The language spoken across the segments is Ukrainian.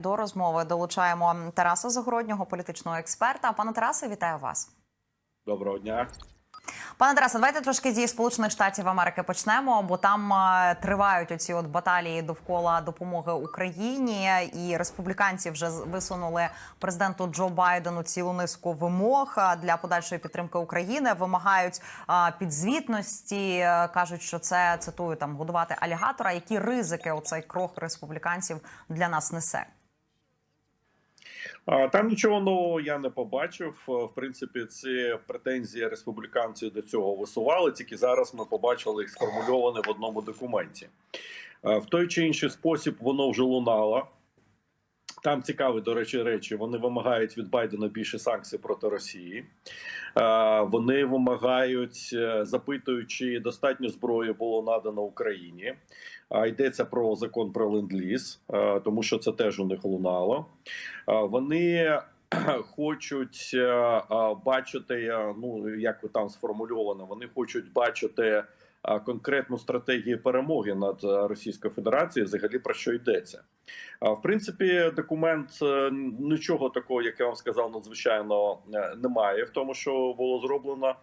До розмови долучаємо Тараса Загороднього, політичного експерта. Пане Тарасе, вітаю вас. Доброго дня. Пане Тарасе, давайте трошки зі Сполучених Штатів Америки почнемо, бо там е, тривають оці от баталії довкола допомоги Україні, і республіканці вже висунули президенту Джо Байдену цілу низку вимог е, для подальшої підтримки України. Вимагають е, підзвітності, кажуть, що це цитую там годувати алігатора. Які ризики оцей крок республіканців для нас несе? Там нічого нового я не побачив. Е, В принципі, ці претензії республіканців до цього висували. Тільки зараз ми побачили їх сформульовані в одному документі. Е, В той чи інший спосіб воно вже лунало. Там цікаві, до речі, речі. Вони вимагають від Байдена більше санкцій проти Росії. Е, Вони вимагають, е, запитують, чи достатньо зброї було надано Україні. А йдеться про закон про ленд-ліз, е, тому що це теж у них лунало. Е, Вони хочуть е, бачити, ну як там сформульовано, вони хочуть бачити конкретну стратегію перемоги над е, Російською Федерацією. Взагалі про що йдеться. В принципі, документ е, нічого такого, як я вам сказав, надзвичайно е, немає в тому, що було зроблено.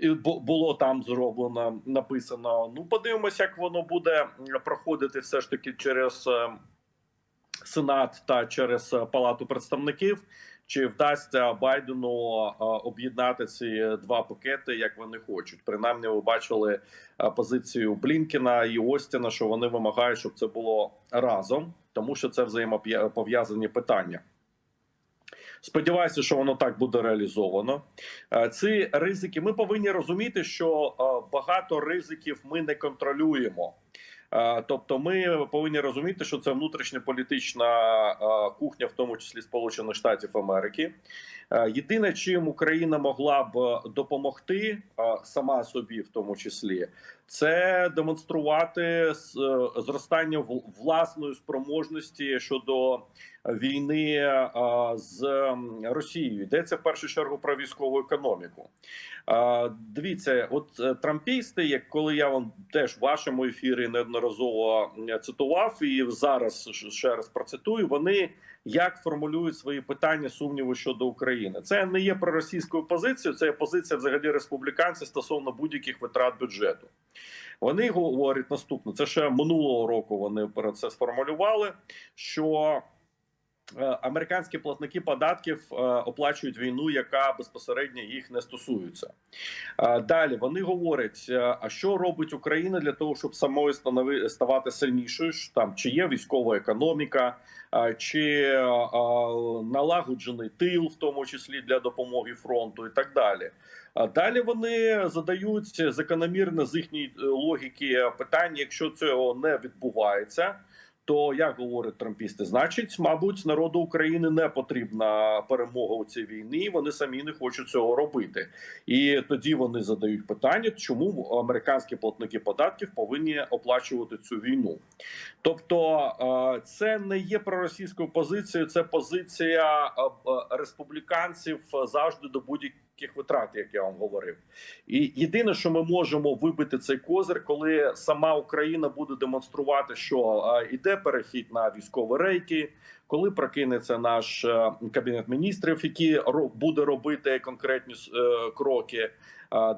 І було там зроблено, написано. Ну, подивимося, як воно буде проходити все ж таки через Сенат та через Палату представників. Чи вдасться Байдену об'єднати ці два пакети, як вони хочуть? Принаймні, ви бачили позицію Блінкіна і Остіна, що вони вимагають, щоб це було разом, тому що це взаємопов'язані питання. Сподіваюся, що воно так буде реалізовано. Ці ризики ми повинні розуміти, що багато ризиків ми не контролюємо. Е, Тобто, ми повинні розуміти, що це внутрішньополітична е, кухня, в тому числі Сполучених Штатів Америки. Е, Єдине, чим Україна могла б допомогти сама собі, в тому числі, це демонструвати зростання власної спроможності щодо війни з Росією. Йдеться в першу чергу про військову економіку. Дивіться, от е, трампісти, як коли я вам теж в вашому ефірі неодноразово цитував, і зараз ще раз процитую, вони як формулюють свої питання сумніви щодо України. Це не є проросійською позицією, це є позиція взагалі республіканців стосовно будь-яких витрат бюджету. Вони говорять наступне: це ще минулого року вони про це сформулювали. що Американські платники податків е, оплачують війну, яка безпосередньо їх не стосується. Е, Далі вони говорять: е, а що робить Україна для того, щоб самою ставати сильнішою? Там чи є військова економіка, е, чи е, е, налагоджений тил, в тому числі для допомоги фронту, і так далі. Далі вони задають закономірне з їхньої е, логіки питання: якщо цього не відбувається. То як говорять трампісти, значить, мабуть, народу України не потрібна перемога у цій війні. Вони самі не хочуть цього робити. І тоді вони задають питання, чому американські платники податків повинні оплачувати цю війну. Тобто, е, це не є проросійською позицією, це позиція е, е, республіканців завжди до будь-яких витрат, як я вам говорив. І єдине, що ми можемо вибити цей козир, коли сама Україна буде демонструвати, що е, іде перехід на військові рейки. Коли прокинеться наш е, кабінет міністрів, який буде робити конкретні е, кроки.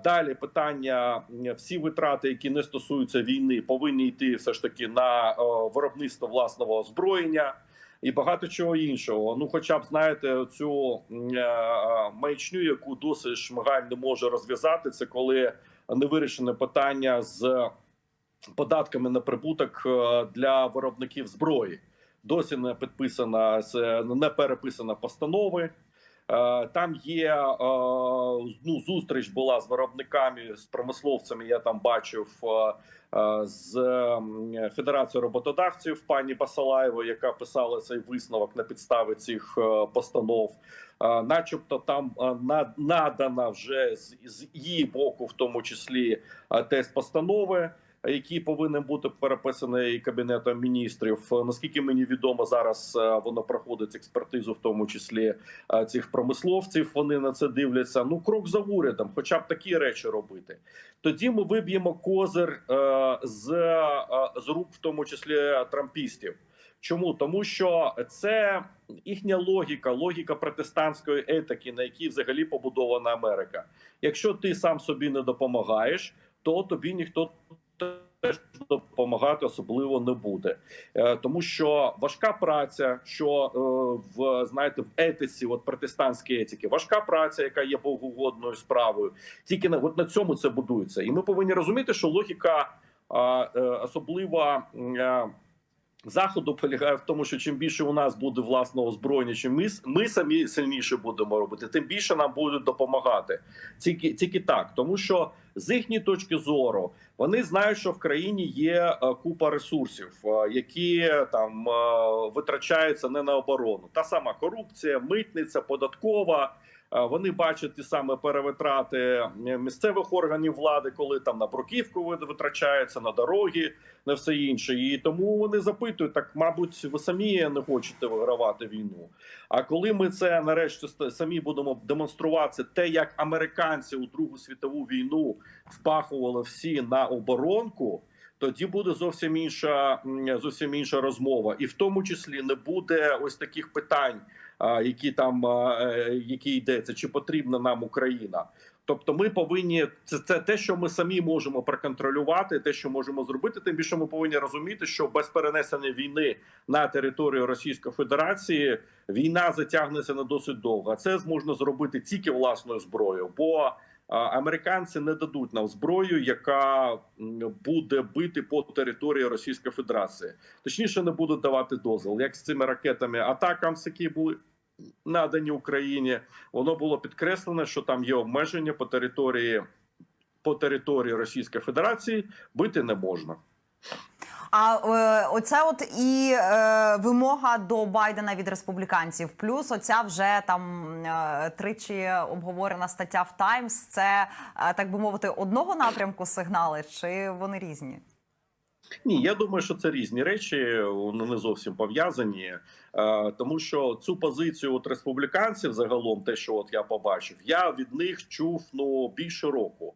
Далі питання: всі витрати, які не стосуються війни, повинні йти все ж таки на виробництво власного озброєння. І багато чого іншого. Ну, хоча б знаєте, цю е, е, маячню, яку досить Шмигаль не може розв'язати, це коли не вирішене питання з податками на прибуток е, для виробників зброї. Досі не підписана не переписана постанови. Е, Там є е, ну, зустріч була з виробниками, з промисловцями. Я там бачив е, з Федерацією роботодавців пані Басалаєво, яка писала цей висновок на підставі цих постанов. Начебто там надана вже з, її боку, в тому числі тест постанови який повинен бути переписаний кабінетом міністрів. Е, Наскільки мені відомо, зараз е, воно проходить експертизу, в тому числі е, цих промисловців. Вони на це дивляться. Ну крок за урядом, хоча б такі речі робити. Тоді ми виб'ємо козир е, з, е, з рук, в тому числі трампістів. Чому тому, що це їхня логіка, логіка протестантської етики, на якій взагалі побудована Америка. Якщо ти сам собі не допомагаєш, то тобі ніхто теж допомагати особливо не буде, Е, тому що важка праця, що е, в знаєте, в етиці, от протестантській етики, важка праця, яка є богоугодною справою, тільки на от на цьому це будується, і ми повинні розуміти, що логіка е, особлива. Заходу полягає в тому, що чим більше у нас буде власного озброєння, чим ми, ми самі сильніше будемо робити, тим більше нам будуть допомагати. Тільки, тільки так, тому що з їхньої точки зору вони знають, що в країні є е, купа ресурсів, е, які там е, витрачаються не на оборону. Та сама корупція, митниця, податкова. Е, Вони бачать ті саме перевитрати е, місцевих органів влади, коли там на бруківку ви- витрачаються на дороги, на все інше. І тому вони запитують: так, мабуть, ви самі не хочете вигравати війну. А коли ми це нарешті самі будемо демонструвати те, як американці у Другу світову війну впахували всі на оборонку. Тоді буде зовсім інша зовсім інша розмова, і в тому числі не буде ось таких питань, які там е, які йдеться, чи потрібна нам Україна. Тобто, ми повинні це, це те, що ми самі можемо проконтролювати, те, що можемо зробити. Тим більше ми повинні розуміти, що без перенесення війни на територію Російської Федерації війна затягнеться на досить довго. Це можна зробити тільки власною зброєю, бо американці не дадуть нам зброю, яка буде бити по території Російської Федерації. Точніше, не будуть давати дозвіл, як з цими ракетами атакам, які були надані Україні. Воно було підкреслено, що там є обмеження по території по території Російської Федерації бити не можна. А е, оце от і е, вимога до Байдена від республіканців. Плюс оця вже там е, тричі обговорена стаття в Таймс. Це е, так би мовити, одного напрямку сигнали, чи вони різні? Ні, я думаю, що це різні речі, вони не зовсім пов'язані, е, тому що цю позицію от республіканців, загалом, те, що от я побачив, я від них чув ну більше року.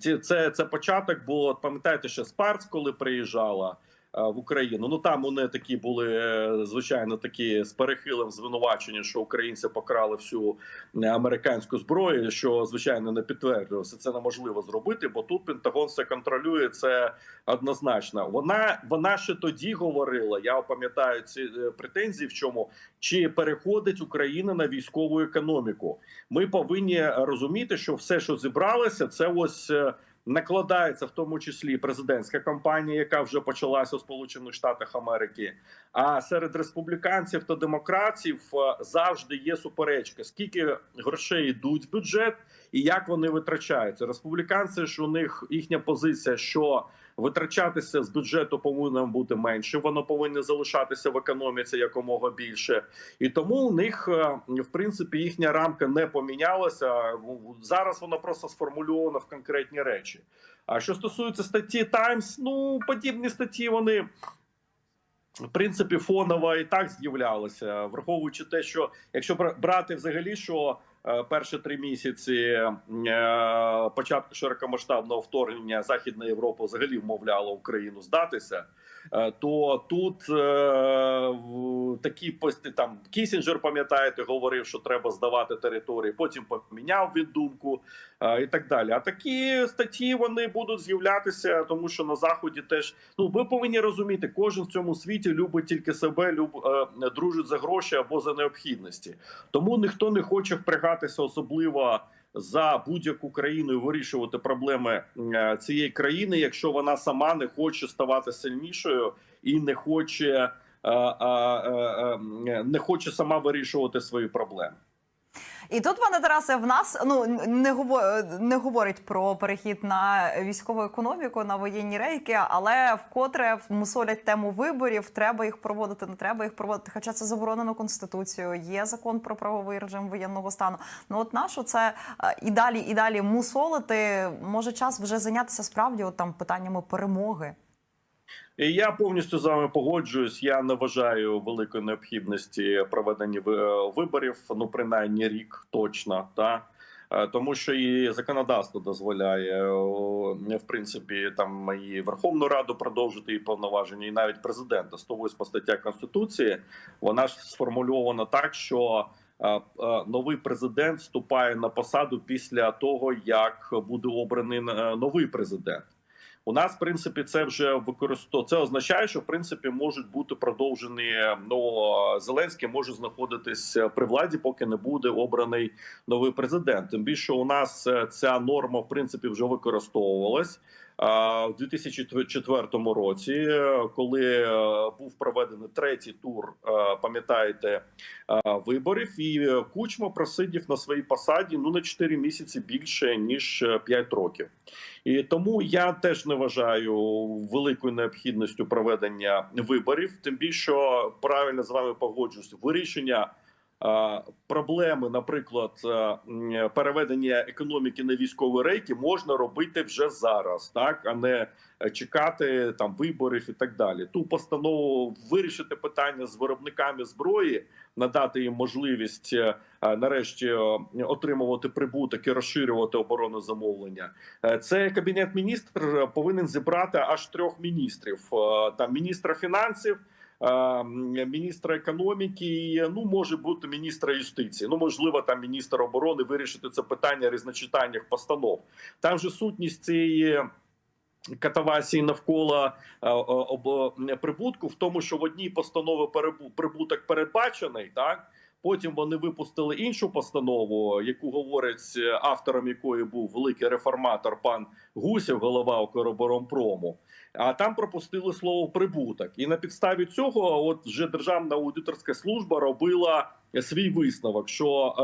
Ці- Це, це початок от Пам'ятаєте, ще Спарц, коли приїжджала. Е, В Україну ну там вони такі були е, звичайно такі з перехилем звинувачення, що українці покрали всю е, американську зброю, що звичайно не підтверджувалося. Це неможливо зробити, бо тут Пентагон все контролює. Це однозначно. Вона вона ще тоді говорила. Я пам'ятаю ці претензії. В чому чи переходить Україна на військову економіку? Ми повинні розуміти, що все, що зібралося, це ось. Накладається в тому числі президентська кампанія, яка вже почалася у Сполучених Штатах Америки. А серед республіканців та демократів е, завжди є суперечка: скільки грошей йдуть в бюджет і як вони витрачаються. Республіканці ж у них їхня позиція, що витрачатися з бюджету повинно бути менше. Воно повинно залишатися в економіці якомога більше, і тому у них е, в принципі їхня рамка не помінялася. Зараз вона просто сформульована в конкретні речі. А що стосується статті Таймс, ну подібні статті вони. В принципі, фоново і так з'являлися, враховуючи те, що якщо бра- брати взагалі, що перші три місяці е, початку широкомасштабного вторгнення Західна Європа взагалі вмовляла Україну здатися, е, то тут е, такі пости там Кісінджер, пам'ятаєте, говорив, що треба здавати території. Потім поміняв він думку е, і так далі. А такі статті вони будуть з'являтися, тому що на заході теж ну ви повинні розуміти, кожен в цьому світі любить тільки себе, люб е, дружить за гроші або за необхідності. Тому ніхто не хоче впрягатися особливо за будь-яку країну вирішувати проблеми е, цієї країни, якщо вона сама не хоче ставати сильнішою і не хоче. е, е, Не хоче сама вирішувати свої проблеми. І тут, пане Тарасе, в нас ну не говор, не говорить про перехід на військову економіку, на воєнні рейки, але вкотре мусолять тему виборів. Треба їх проводити, не треба їх проводити. Хоча це заборонено конституцією. Є закон про правовий режим воєнного стану. Ну от нашу це е, і далі, і далі мусолити. Може час вже зайнятися справді от, там питаннями перемоги. Я повністю з вами погоджуюсь. Я не вважаю великої необхідності проведення ви- виборів. Ну принаймні рік точно. Та Е, тому що і законодавство дозволяє о, в принципі там і Верховну Раду продовжити і повноваження, і навіть президента 108 стаття конституції. Вона ж сформульована так, що е, е, новий президент вступає на посаду після того, як буде обраний е, новий президент. У нас, в принципі, це вже використо. Це означає, що в принципі можуть бути продовжені. Ну Зеленський може знаходитись при владі, поки не буде обраний новий президент. Тим більше у нас е, ця норма в принципі вже використовувалась. У 2004 році, е, коли е, був проведений третій тур, е, пам'ятаєте, виборів, і Кучма просидів на своїй посаді ну на 4 місяці більше ніж е, 5 років. І тому я теж не вважаю великою необхідністю проведення виборів. Тим більше правильно з вами погоджуюсь, вирішення. Проблеми, наприклад, е, переведення економіки на військові рейки можна робити вже зараз, так а не е, чекати там виборів і так далі. Ту постанову вирішити питання з виробниками зброї, надати їм можливість е, нарешті отримувати прибуток і розширювати оборонне замовлення. Це кабінет міністр повинен зібрати аж трьох міністрів: там міністра фінансів. Е, Міністра економіки, і, ну може бути міністра юстиції. Ну можливо, там міністр оборони вирішити це питання різночитаннях постанов. Там же сутність цієї катавасії навколо е, е, прибутку в тому, що в одній постанові прибуток передбачений, так. Потім вони випустили іншу постанову, яку говорить е, автором якої був великий реформатор пан Гусєв, голова Укроборонпрому. А там пропустили слово прибуток, і на підставі цього, от вже державна аудиторська служба робила свій висновок, що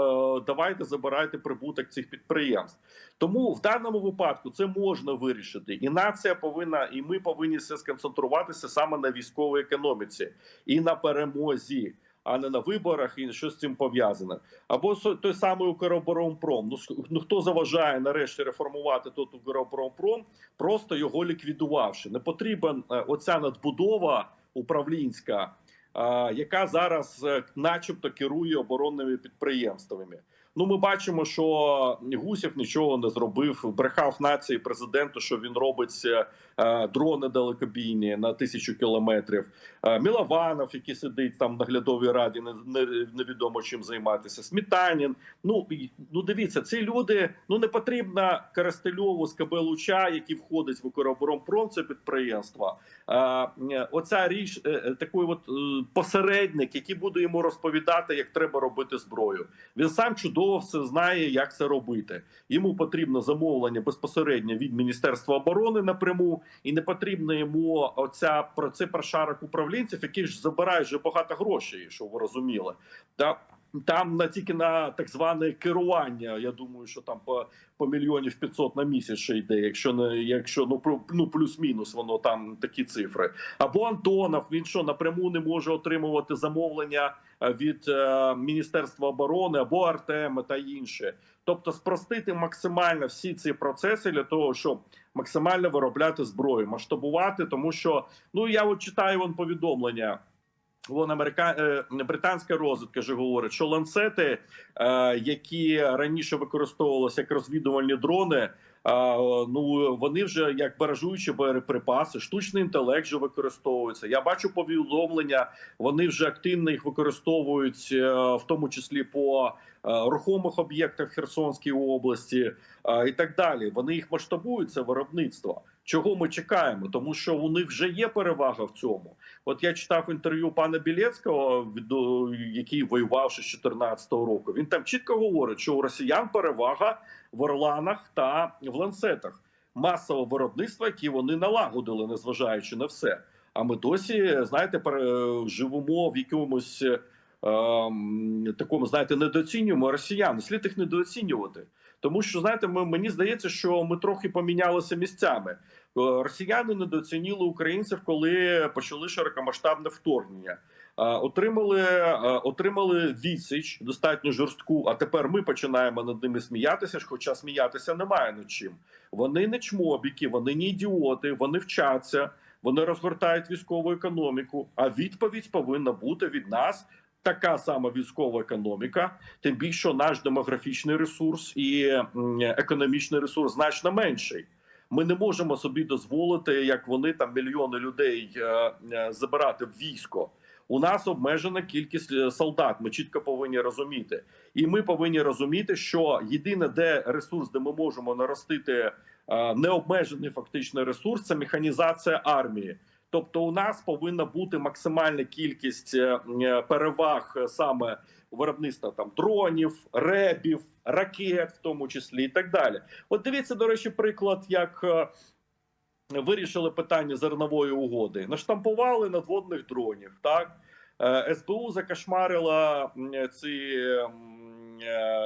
е, давайте забирайте прибуток цих підприємств. Тому в даному випадку це можна вирішити, і нація повинна, і ми повинні все сконцентруватися саме на військовій економіці і на перемозі. А не на виборах і що з цим пов'язане, або той самий Укроборонпром. Ну ну хто заважає нарешті реформувати тут Укроборонпром, просто його ліквідувавши. Не потрібен е, оця надбудова управлінська, яка зараз, е, начебто, керує оборонними підприємствами. Ну, ми бачимо, що Гусєв нічого не зробив. Брехав нації президенту, що він робить е, дрони далекобійні на тисячу кілометрів. Е, Мілованов, який сидить там в наглядовій раді, не, не, невідомо чим займатися. Смітанін. Ну ну дивіться, ці люди ну не потрібно Коростельову з КБ Луча, який входить в Укроборонпром, це підприємство. Е, Оця річ такий от посередник, який буде йому розповідати, як треба робити зброю. Він сам чудово все знає, як це робити. Йому потрібно замовлення безпосередньо від Міністерства оборони напряму, і не потрібно йому оця про це прошарок управлінців, які ж забирають вже багато грошей, щоб ви розуміли. Та там на тільки на так зване керування. Я думаю, що там по, по мільйонів 500 на місяць ще йде. Якщо не якщо ну про- ну плюс-мінус, воно там такі цифри. Або Антонов він що напряму не може отримувати замовлення е, від е, Міністерства оборони або Артема та інше. Тобто спростити максимально всі ці процеси для того, щоб максимально виробляти зброю, масштабувати, тому що ну я от читаю вон повідомлення. Вон америка... е, британська розвідка вже говорить, що ланцети, е, які раніше використовувалися як розвідувальні дрони, е, ну вони вже як баражуючі боєприпаси, штучний інтелект вже використовується. Я бачу повідомлення, вони вже активно їх використовують, в тому числі по рухомих об'єктах Херсонській області е, і так далі. Вони їх масштабують це виробництво. Чого ми чекаємо? Тому що у них вже є перевага в цьому. От я читав інтерв'ю пана Білецького, який воював ще з 2014 року. Він там чітко говорить, що у росіян перевага в орланах та в ланцетах масового виробництва, які вони налагодили, незважаючи на все. А ми досі, знаєте, живемо в якомусь е, такому, знаєте, недооцінюємо росіян. Слід їх недооцінювати. Тому що знаєте, ми, мені здається, що ми трохи помінялися місцями. Е, Росіяни недооцінили українців, коли почали широкомасштабне вторгнення. Е, Отримали, е, отримали відсіч достатньо жорстку. А тепер ми починаємо над ними сміятися. Хоча сміятися немає над чим. Вони не чмобіки, вони не ідіоти, вони вчаться, вони розгортають військову економіку. А відповідь повинна бути від нас така сама військова економіка, тим більше наш демографічний ресурс і економічний ресурс значно менший. Ми не можемо собі дозволити, як вони там мільйони людей е, е, забирати в військо. У нас обмежена кількість е, солдат. Ми чітко повинні розуміти, і ми повинні розуміти, що єдине, де ресурс, де ми можемо наростити необмежений фактично ресурс, це механізація армії. Тобто, у нас повинна бути максимальна кількість е, е, переваг е, саме виробництва там дронів, ребів, ракет, в тому числі, і так далі. От дивіться, до речі, приклад, як вирішили питання зернової угоди. Наштампували надводних дронів. Так СБУ закошмарила ці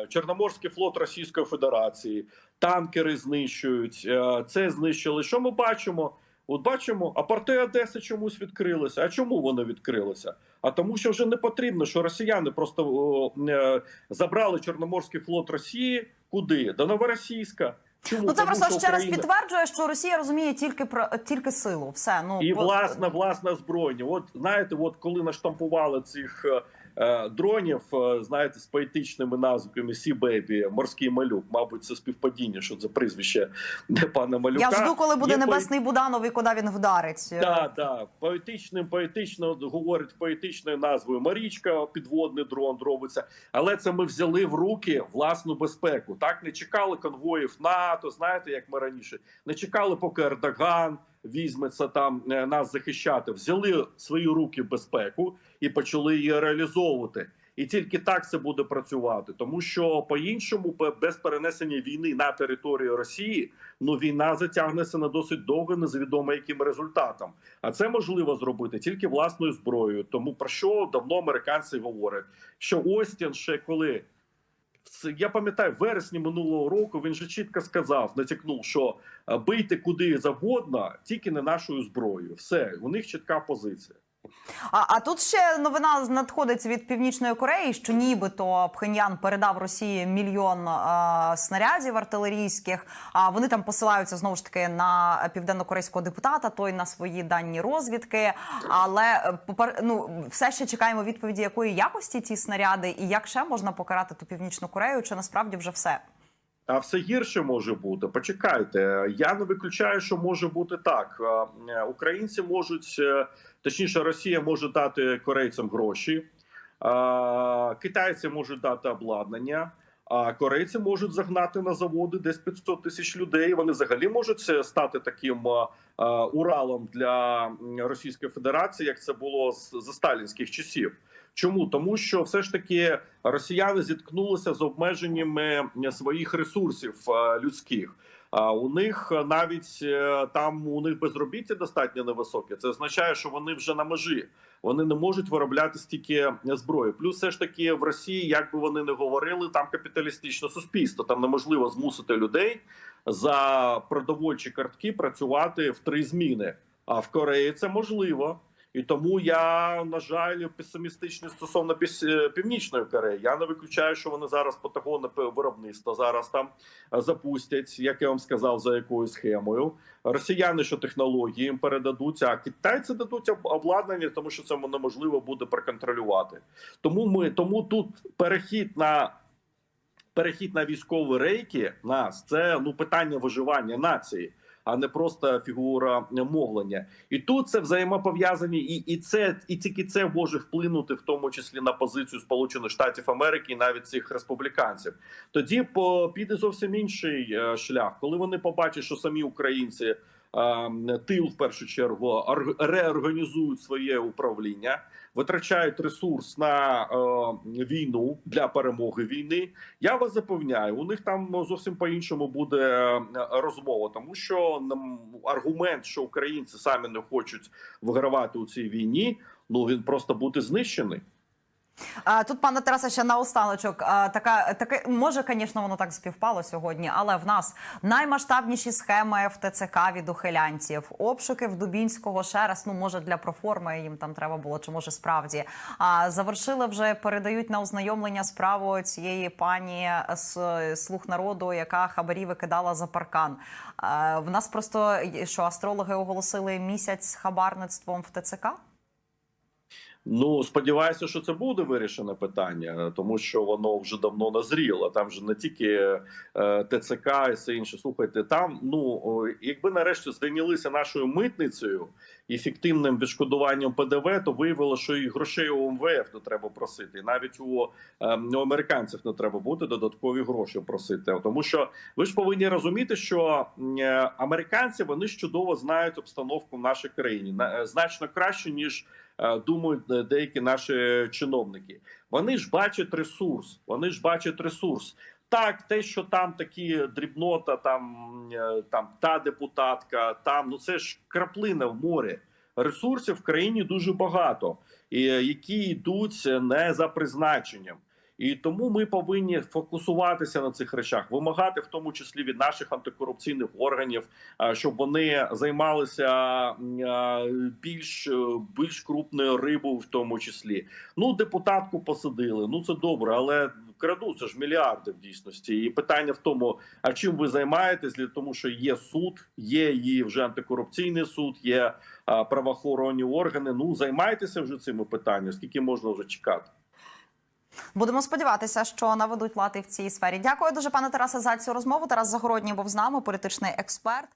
Чорноморський флот Російської Федерації, танкери знищують. Це знищили. Що ми бачимо? От бачимо, а порти Одеси чомусь відкрилися. А чому вони відкрилися? А тому, що вже не потрібно, що росіяни просто о, е, забрали Чорноморський флот Росії куди? До Новоросійська. Чому Ну це Тому просто ще раз підтверджує, що Росія розуміє тільки про тільки силу. Все ну і бо- власне власне озброєння. От знаєте, от коли наштампували цих е, дронів, е, знаєте, з поетичними назвами Сі Бейбі, морський малюк. Мабуть, це співпадіння, що це прізвище пана малюка. Я жду, коли буде Є небесний Буданов і куди він вдарить. Да, да, поетичним, поетично говорить поетичною назвою Марічка, підводний дрон робиться. Але це ми взяли в руки власну безпеку. Так не чекали конвоїв НАТО. Знаєте, як ми раніше не чекали, поки Ердоган візьметься там е, нас захищати. Взяли свої руки безпеку і почали її реалізовувати. І тільки так це буде працювати, тому що по-іншому, без перенесення війни на територію Росії, ну війна затягнеться на досить довго, незвідомо яким результатом. А це можливо зробити тільки власною зброєю. Тому про що давно американці говорять, що Остін ще коли я пам'ятаю, в вересні минулого року він же чітко сказав, натякнув, що е, бийте куди завгодно, тільки не нашою зброєю. Все, у них чітка позиція. А, а тут ще новина надходить від Північної Кореї, що нібито Пхеньян передав Росії мільйон а, снарядів артилерійських. А вони там посилаються знову ж таки на південно-корейського депутата, той на свої дані розвідки. Але е, попер- ну, все ще чекаємо відповіді, якої якості ці снаряди, і як ще можна покарати ту північну Корею, чи насправді вже все. А все гірше може бути. Почекайте. Я не виключаю, що може бути так. Е, Українці можуть, е, точніше, Росія може дати корейцям гроші, китайці можуть дати обладнання. А корейці можуть загнати на заводи десь 500 тисяч людей. Вони взагалі можуть стати таким Уралом для Російської Федерації, як це було за сталінських часів. Чому тому, що все ж таки росіяни зіткнулися з обмеженнями своїх ресурсів е, людських. А у них е, навіть е, там у них безробіття достатньо невисоке. Це означає, що вони вже на межі. Вони не можуть виробляти стільки зброї. Плюс, все ж таки, в Росії, як би вони не говорили, там капіталістичне суспільство. Там неможливо змусити людей за продовольчі картки працювати в три зміни. А в Кореї це можливо. І тому я на жаль песимістичний стосовно е, північної Кореї. Я не виключаю, що вони зараз патагонне пе- виробництво зараз там е, запустять, як я вам сказав, за якою схемою. Росіяни, що технології їм передадуть, а китайці дадуть обладнання, тому що це неможливо буде проконтролювати. Тому ми тому тут перехід на. Перехід на військові рейки нас це ну питання виживання нації, а не просто фігура мовлення. І тут це взаємопов'язані, і, і це і тільки це може вплинути, в тому числі на позицію Сполучених Штатів Америки і навіть цих республіканців. Тоді по піде зовсім інший е, шлях, коли вони побачать, що самі українці. е, Тил в першу чергу ор- реорганізують своє управління, витрачають ресурс на е, війну для перемоги війни. Я вас запевняю, у них там зовсім по-іншому буде е, розмова, тому що аргумент, що українці самі не хочуть вигравати у цій війні, ну він просто буде знищений. А, Тут, пане Тарасе, ще наостаночок. А, Така, таке, може, звісно, воно так співпало сьогодні, але в нас наймасштабніші схеми в ТЦК від ухилянців. Обшуки в Дубінського ще раз, ну, може, для проформи їм там треба було, чи може справді. А завершили вже, передають на ознайомлення справу цієї пані з слуг народу, яка хабарі викидала за паркан. А, В нас просто, що астрологи оголосили місяць з хабарництвом в ТЦК? Ну сподіваюся, що це буде вирішене питання, тому що воно вже давно назріло. Там же не тільки е, ТЦК і все інше. Слухайте, там ну якби нарешті зайнялися нашою митницею і фіктивним відшкодуванням ПДВ, то виявилося, що і грошей у МВФ не треба просити. Навіть у, е, у американців не треба буде додаткові гроші просити. Тому що ви ж повинні розуміти, що е, американці вони чудово знають обстановку в нашій країні е, значно краще ніж думають е, деякі наші чиновники. Вони ж бачать ресурс. Вони ж бачать ресурс. Так, те, що там такі дрібнота, там, е, там та депутатка, там ну це ж краплина в морі. Ресурсів в країні дуже багато, е, які йдуть не за призначенням. І тому ми повинні фокусуватися на цих речах, вимагати в тому числі від наших антикорупційних органів, а, щоб вони займалися більш е, більш крупною рибою, в тому числі. Ну, депутатку посадили. Ну це добре, але краду це ж мільярди в дійсності. І питання в тому, а чим ви займаєтесь? Тому, що є суд, є і вже антикорупційний суд, є правоохоронні органи. Ну займайтеся вже цими питаннями. Скільки можна вже чекати? Будемо сподіватися, що наведуть лад і в цій сфері. Дякую дуже, пане Тарасе, за цю розмову. Тарас Загородній був з нами, політичний експерт.